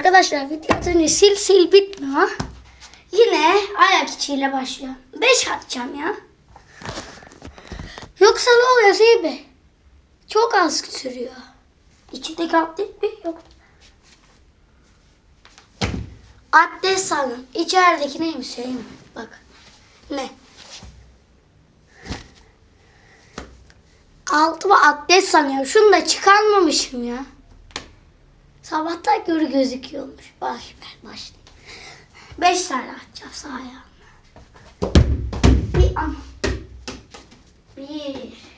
Arkadaşlar video atınca sil sil bitmiyor. Yine ayak içiyle başlıyor. 5 atacağım ya. Yoksa ne oluyor Seybe? Çok az sürüyor. İçindeki atlet mi? Yok. Atlet sanırım. İçerideki neymiş mi? Bak. Ne? Altıma atlet sanıyorum. Şunu da çıkarmamışım ya. Sabahtan göre gözüküyormuş. Baş ver başla. Beş tane atacağım sağ ayağımla. Bir ama. Bir.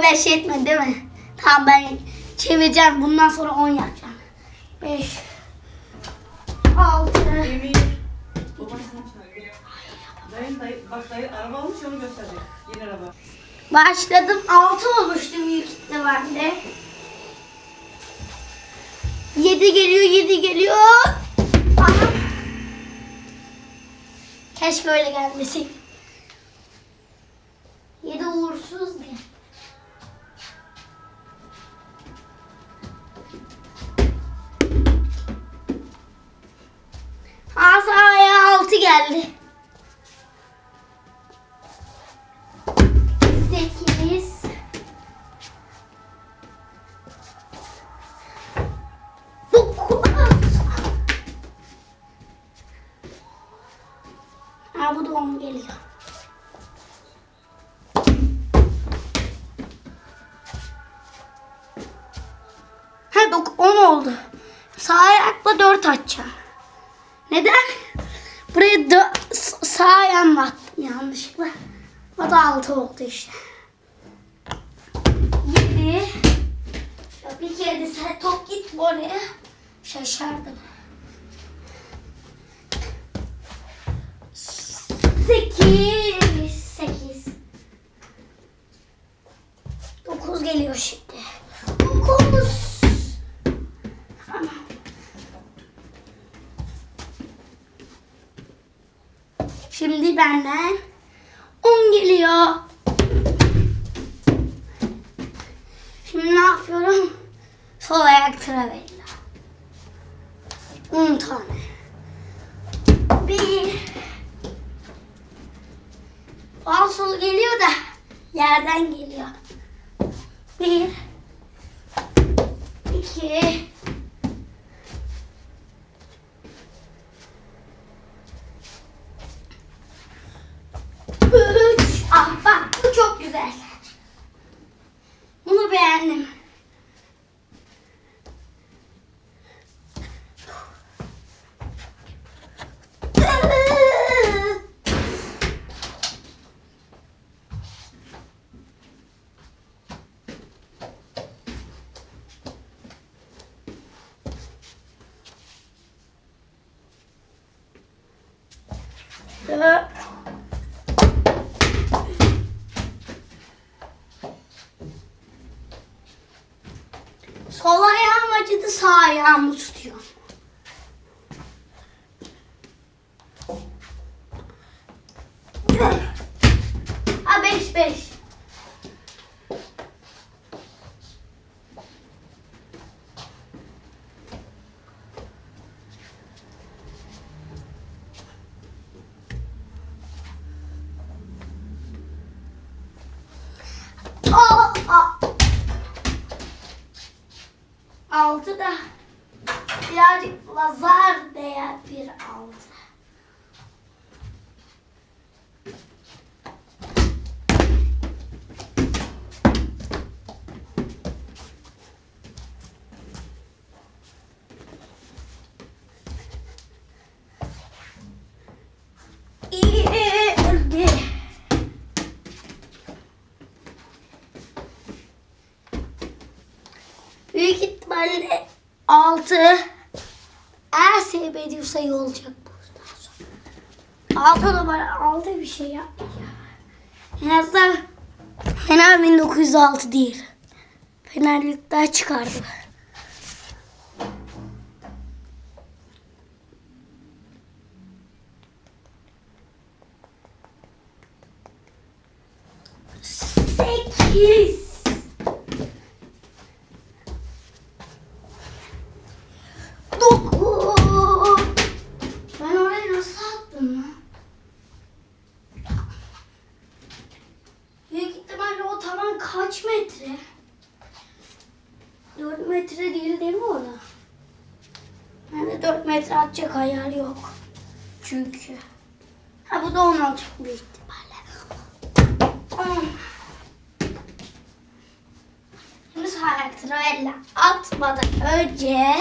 O beş yetmedi değil mi? Tamam ben çevireceğim. Bundan sonra on yapacağım. Beş. Altı. Emir. Babasını çağırıyor. Dayın dayı, bak dayı araba almış onu gösterecek. Yeni araba. Başladım. Altı olmuştu büyük ihtimalle. Yedi geliyor, yedi geliyor. Aha. Keşke öyle gelmesin. Yedi uğursuz geldi. Sekiz. Dokuz. Ha bu da on geliyor. Ha dok on oldu. Sağ ayakla dört atacağım. Neden? Sağ ayağımla attım yanlışlıkla. O da altı oldu işte. Yedi. Bir kere de sen top git oraya. Şaşardım. Sekiz. Sekiz. Dokuz geliyor şimdi. Şimdi benden 10 geliyor. Şimdi ne yapıyorum? Sol ayak travella. 10 tane. Bir. Sağ sol geliyor da yerden geliyor. Bir. iki, Üç. Ah bak bu çok güzel. Bunu beğendim. Dört. Sol ayağım acıdı sağ ayağımı tutuyor. 5 5. Aa, aa. Altı da birazcık lazar değer bir altı. İyi. Büyük ihtimalle 6 eğer sevmediğim sayı olacak buradan sonra. 6 numara 6 bir şey yapmayacağım. En azından Fener 1906 değil. Fenerlikler çıkardı. Sekiz. Dokuz. Ben oraya nasıl attım lan? Büyük ihtimalle o tavan kaç metre? 4 metre değil değil mi orada? Bende 4 metre atacak hayal yok. Çünkü. Ha bu da 10 olacak büyük ihtimalle. 10. Şimdi travella atmadan önce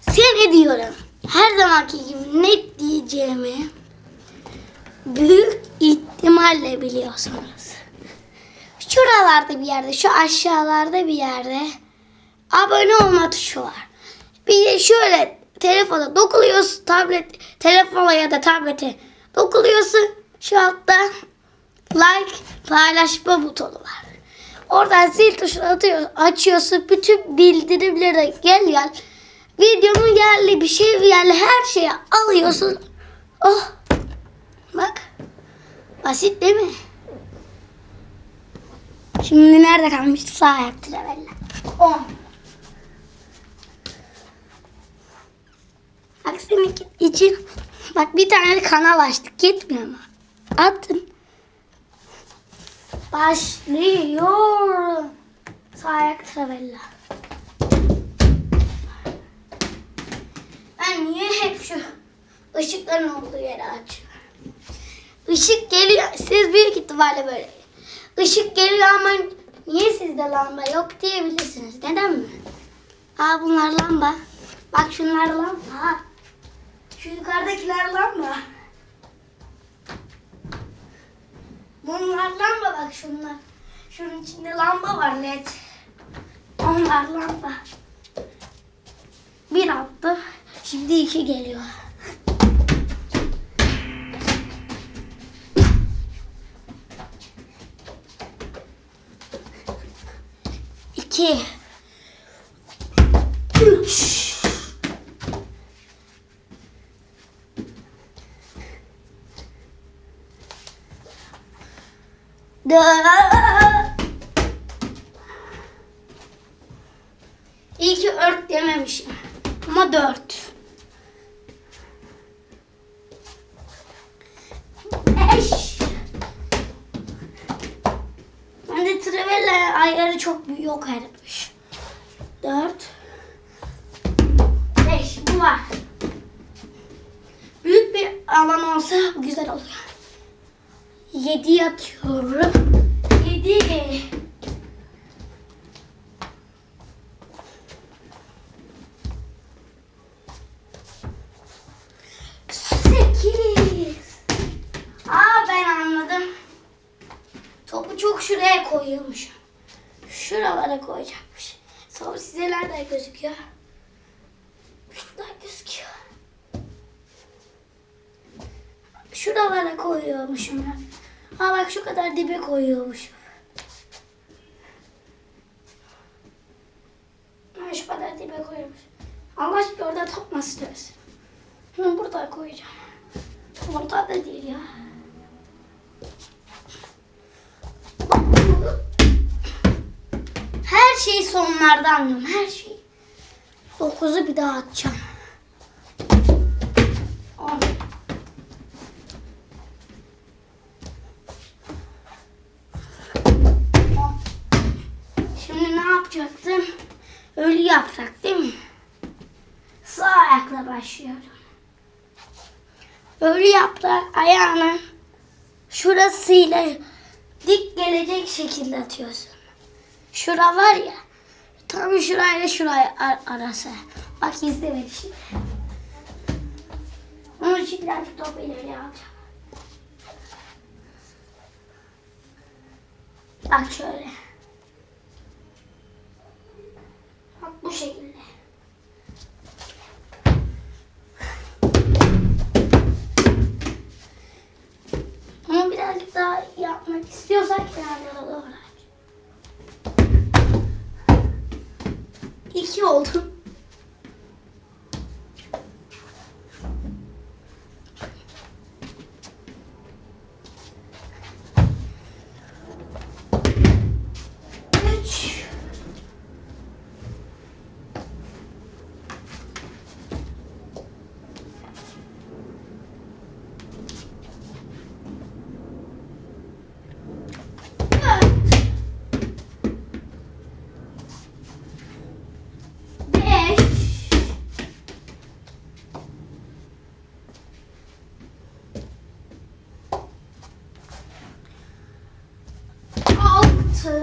seni diyorum. Her zamanki gibi ne diyeceğimi büyük ihtimalle biliyorsunuz. Şuralarda bir yerde, şu aşağılarda bir yerde abone olma tuşu var. Bir de şöyle telefona dokunuyorsun, tablet, telefona ya da tablete dokunuyorsun. Şu altta like, paylaşma butonu var. Oradan zil tuşunu atıyor, açıyorsun. Bütün bildirimlere gel gel. Videonun geldi, bir şey geldi, her şeyi alıyorsun. Oh. Bak. Basit değil mi? Şimdi nerede kalmıştı? Sağ ayak travella. 10. Bak senin için bak bir tane kanal açtık. Yetmiyor mu? Attın. Başlıyor. Sağ ayak travella. Ben niye hep şu ışıkların olduğu yere açıyorum? Işık geliyor. Siz büyük ihtimalle böyle. Işık geliyor ama niye sizde lamba yok diyebilirsiniz. Neden mi? Aa bunlar lamba. Bak şunlar lamba. Şu yukarıdakiler lamba. Bunlar lamba bak şunlar. Şunun içinde lamba var led. Onlar lamba. Bir attı. Şimdi iki geliyor. İki. Üç. İyi ki ört dememişim. Ama dört. Beş. Ben de Travella ayarı çok yok ayrılmış. Dört. Beş. Bu var. Büyük bir alan olsa güzel oluyor. 7 yatıyorum. 7 8 Aa ben anladım. Topu çok şuraya koyuyormuş. Şuralara koyacakmış. Top size nereden gözüküyor? Şuradan gözüküyor. Şuralara koyuyormuşum ben. Ha bak şu kadar dibe koyuyormuş. Ha şu kadar dibe koyuyormuş. Allah aşkına orada top nasıl dönsün? Burada koyacağım. Orada da değil ya. Her şeyi sonlarda anlıyorum. Her şeyi. Dokuzu bir daha atacağım. Yaprak ayağını şurasıyla dik gelecek şekilde atıyorsun. Şura var ya. Tam şurayla şuraya ar- arası. Bak izle beni şimdi. Onun için birazcık topu ileri alacağım. Bak şöyle. Bak bu şekilde. Ama birazcık daha yapmak istiyorsak kenarlara doğru. İki oldu. Üç. Dört. Beş. Altı.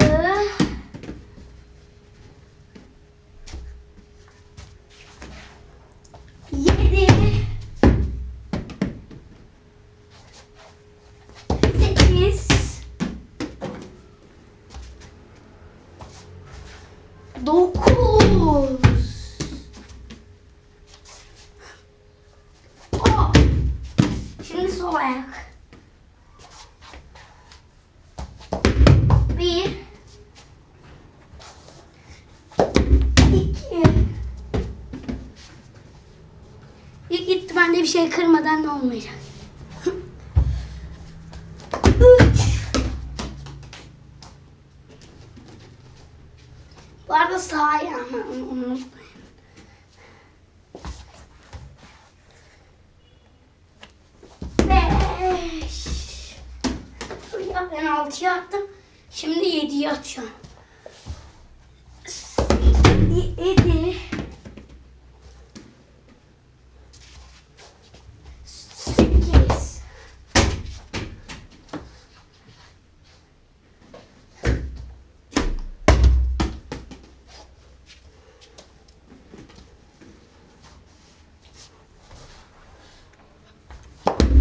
Yedi. Sekiz. Dokuz. On. Şimdi sol ayak. Bir. İki. Büyük ihtimalle bir şey kırmadan da olmayacak. Üç. Bu arada sağ. Beş. Ya ben altıya attım. Şimdi yediye atacağım. Yedi. Sekiz.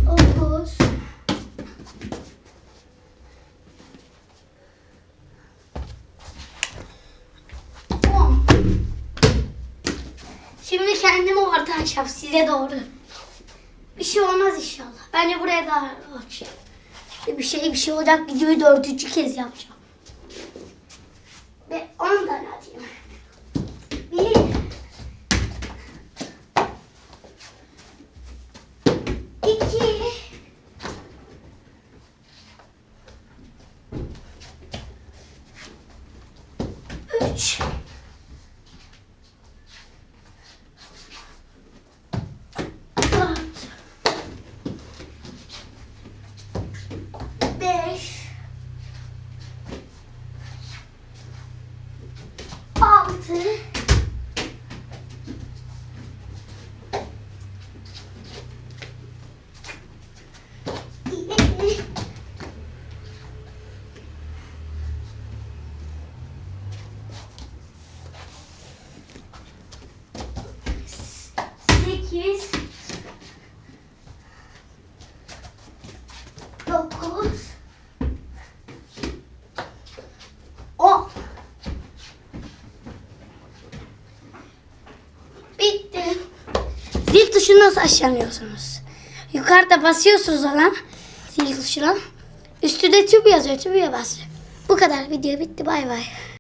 Dokuz. On. Şimdi orta açacağım size doğru. Bir şey olmaz inşallah. Bence buraya daha. Şimdi bir şey bir şey olacak videoyu dördüncü kez yapacağım. Ve on tane atayım. Bir. İki. Üç. Dört. Beş. Altı. Yedi. Sekiz. Dokuz. On. Bitti. Tuşunu nasıl aşamıyorsunuz? Yukarıda basıyorsunuz ona. Zil tuşuna. Üstünde tüp yazıyor. Tübüye basıyor. Bu kadar. Video bitti. Bay bay.